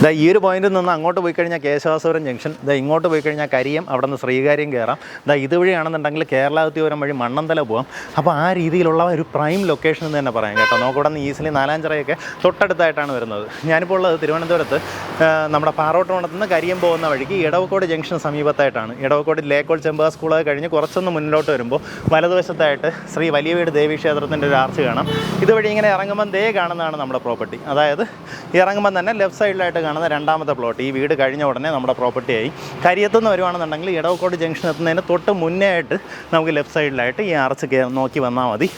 ഇതാ ഈ ഒരു പോയിന്റിൽ നിന്ന് അങ്ങോട്ട് പോയി കഴിഞ്ഞാൽ കേശവാസുരം ജംഗ്ഷൻ. ഇതാ ഇങ്ങോട്ട് പോയി കഴിഞ്ഞാൽ കരിയം അവിടെ നിന്ന് ശ്രീകാര്യം കയറാം ഇതാ ഇതുവഴിയാണെന്നുണ്ടെങ്കിൽ കേരളാതിപുരം വഴി മണ്ണന്തല പോകാം അപ്പോൾ ആ രീതിയിലുള്ള ഒരു പ്രൈം ലൊക്കേഷൻ എന്ന് തന്നെ പറയാം കേട്ടോ. നമുക്ക് ഇവിടെ നിന്ന് ഈസിലി നാലാഞ്ചിറയൊക്കെ തൊട്ടടുത്തായിട്ടാണ് വരുന്നത്. ഞാനിപ്പോൾ ഉള്ളത് തിരുവനന്തപുരത്ത്. നമ്മുടെ പാറോട്ടോണത്ത് നിന്ന് കരിയം പോകുന്ന വഴിക്ക് ഇടവക്കോട് ജംഗ്ഷൻ സമീപത്തായിട്ടാണ്. ഇടവക്കോട് ലേക്കോൾ ചെമ്പക സ്കൂൾ കഴിഞ്ഞ് കുറച്ചൊന്ന് മുന്നിലോട്ട് വരുമ്പോൾ വലതുവശത്തായിട്ട് ശ്രീ വലിയ വീട് ക്ഷേത്രത്തിന്റെ ഒരു ആർച്ച് കാണാം. ഇതുവഴി ഇങ്ങനെ ഇറങ്ങുമ്പം ദേ കാണുന്നതാണ് നമ്മുടെ പ്രോപ്പർട്ടി അതായത് ഇറങ്ങുമ്പം തന്നെ ലെഫ്റ്റ് സൈഡിലായിട്ട് കാണുന്ന രണ്ടാമത്തെ പ്ലോട്ട് ഈ വീട് കഴിഞ്ഞ ഉടനെ നമ്മുടെ പ്രോപ്പർട്ടിയായി കരിയത്തുനിന്ന് വരുവാണെന്നുണ്ടെങ്കിൽ ഇടവക്കോട് ജംഗ്ഷൻ എത്തുന്നതിന് തൊട്ട് മുന്നേ ആയിട്ട് നമുക്ക് ലെഫ്റ്റ് സൈഡിലായിട്ട് ഈ ആർച്ച് നോക്കി വന്നാൽ മതി.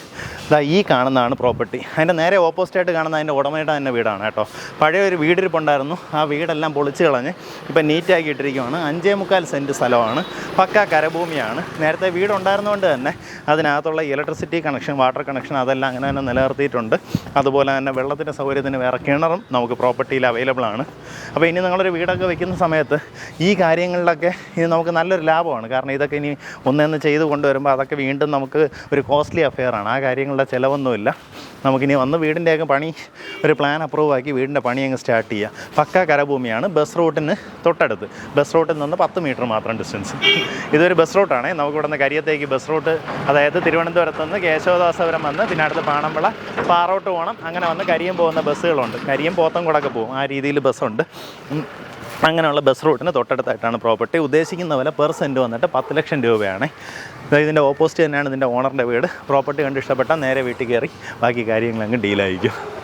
ഇതാ ഈ കാണുന്നതാണ് പ്രോപ്പർട്ടി. അതിന്റെ നേരെ ഓപ്പോസിറ്റായിട്ട് കാണുന്ന അതിന്റെ ഉടമയുടെ തന്നെ വീടാണ് കേട്ടോ. പഴയ ഒരു വീടിരിപ്പുണ്ടായിരുന്നു. ആ വീടെല്ലാം പൊളിച്ച് കളഞ്ഞ് ഇപ്പം നീറ്റാക്കി ഇട്ടിരിക്കുവാണ്. അഞ്ചേ മുക്കാൽ സെന്റ് സ്ഥലമാണ്. പക്ക കരഭൂമിയാണ്. നേരത്തെ വീടുണ്ടായിരുന്നതുകൊണ്ട് തന്നെ അതിനകത്തുള്ള ഇലക്ട്രിസിറ്റി കണക്ഷൻ വാട്ടർ കണക്ഷൻ അതെല്ലാം അങ്ങനെ തന്നെ നിലനിർത്തിയിട്ടുണ്ട്. അതുപോലെ തന്നെ വെള്ളത്തിന്റെ സൗകര്യത്തിന് വേറെ കിണറും നമുക്ക് പ്രോപ്പർട്ടിയിൽ അവൈലബിൾ ആണ്. അപ്പോൾ ഇനി നിങ്ങളൊരു വീടൊക്കെ വെക്കുന്ന സമയത്ത് ഈ കാര്യങ്ങളിലൊക്കെ ഇത് നമുക്ക് നല്ലൊരു ലാഭമാണ്. കാരണം ഇതൊക്കെ ഇനി ഒന്നെന്ന് ചെയ്ത് കൊണ്ടുവരുമ്പോൾ അതൊക്കെ വീണ്ടും നമുക്ക് ഒരു കോസ്റ്റ്ലി അഫെയർ ആണ്. ആ കാര്യങ്ങളുടെ ചിലവൊന്നുമില്ല. നമുക്കിനി വന്ന് വീടിന്റെയൊക്കെ പണി ഒരു പ്ലാൻ അപ്രൂവ് ആക്കി വീടിന്റെ പണി അങ്ങ് സ്റ്റാർട്ട് ചെയ്യുക പക്ക കരഭൂമിയാണ് ബസ് റൂട്ടിന് തൊട്ടടുത്ത്. ബസ് റൂട്ടിൽ നിന്ന് പത്ത് മീറ്റർ മാത്രം ഡിസ്റ്റൻസ് ഇതൊരു ബസ് റൂട്ടാണ് നമുക്കിവിടെ നിന്ന് കരിയത്തേക്ക് ബസ് റൂട്ട് അതായത് തിരുവനന്തപുരത്ത് നിന്ന് കേശവദാസപുരം വന്ന് പിന്നെ അടുത്ത് പാണമ്പള പാറോട്ട് പോകണം അങ്ങനെ വന്ന് കരിയം പോകുന്ന ബസ്സുകളുണ്ട് കരിയം പോത്തൻകുടൊക്കെ പോകും. ആ രീതിയിൽ ബസ്സുണ്ട്. അങ്ങനെയുള്ള ബസ് റൂട്ടിന് തൊട്ടടുത്തായിട്ടാണ് പ്രോപ്പർട്ടി ഉദ്ദേശിക്കുന്ന വില പെർ സെന്റ് വന്നിട്ട് പത്ത് ലക്ഷം രൂപയാണ്. ഇതിന്റെ ഓപ്പോസിറ്റ് തന്നെയാണ് ഇതിന്റെ ഓണറിന്റെ വീട്. പ്രോപ്പർട്ടി കണ്ട് ഇഷ്ടപ്പെട്ടാൽ നേരെ വീട്ടിൽ കയറി ബാക്കി കാര്യങ്ങൾ അങ്ങ് ഡീലായിരിക്കും